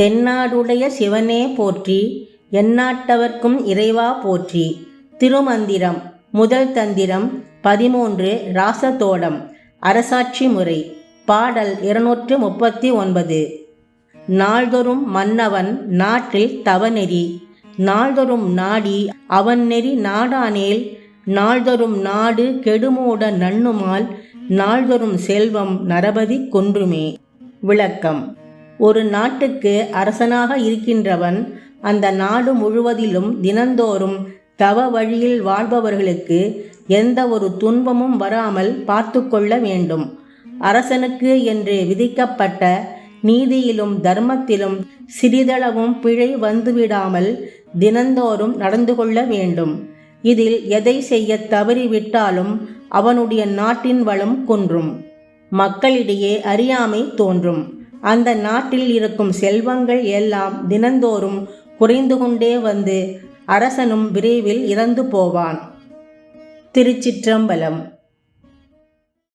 தென்னாடுடைய சிவனே போற்றி எந்நாட்டவர்க்கும் இறைவா போற்றி. திருமந்திரம் முதல் தந்திரம் பதிமூன்று ராசதோடம் அரசாட்சி முறை பாடல் இருநூற்று முப்பத்தி ஒன்பது. நாள்தொறும் மன்னவன் நாட்டில் தவநெறி நாள்தொறும் நாடி அவன் நெறி நாடானேல் நாள்தொறும் நாடு கெடுமூட நண்ணுமால் நாள்தொறும் செல்வம் நரபதி கொன்றுமே. விளக்கம். ஒரு நாட்டுக்கு அரசனாக இருக்கின்றவன் அந்த நாடு முழுவதிலும் தினந்தோறும் தவ வழியில் வாழ்பவர்களுக்கு எந்த ஒரு துன்பமும் வராமல் பார்த்து கொள்ள வேண்டும். அரசனுக்கு என்று விதிக்கப்பட்ட நீதியிலும் தர்மத்திலும் சிறிதளவும் பிழை வந்துவிடாமல் தினந்தோறும் நடந்து கொள்ள வேண்டும். இதில் எதை செய்ய தவறிவிட்டாலும் அவனுடைய நாட்டின் வளம் குன்றும். மக்களிடையே அறியாமை தோன்றும். அந்த நாட்டில் இருக்கும் செல்வங்கள் எல்லாம் தினந்தோறும் குறைந்து கொண்டே வந்து அரசனும் விரைவில் இறந்து போவான். திருச்சிற்றம்பலம்.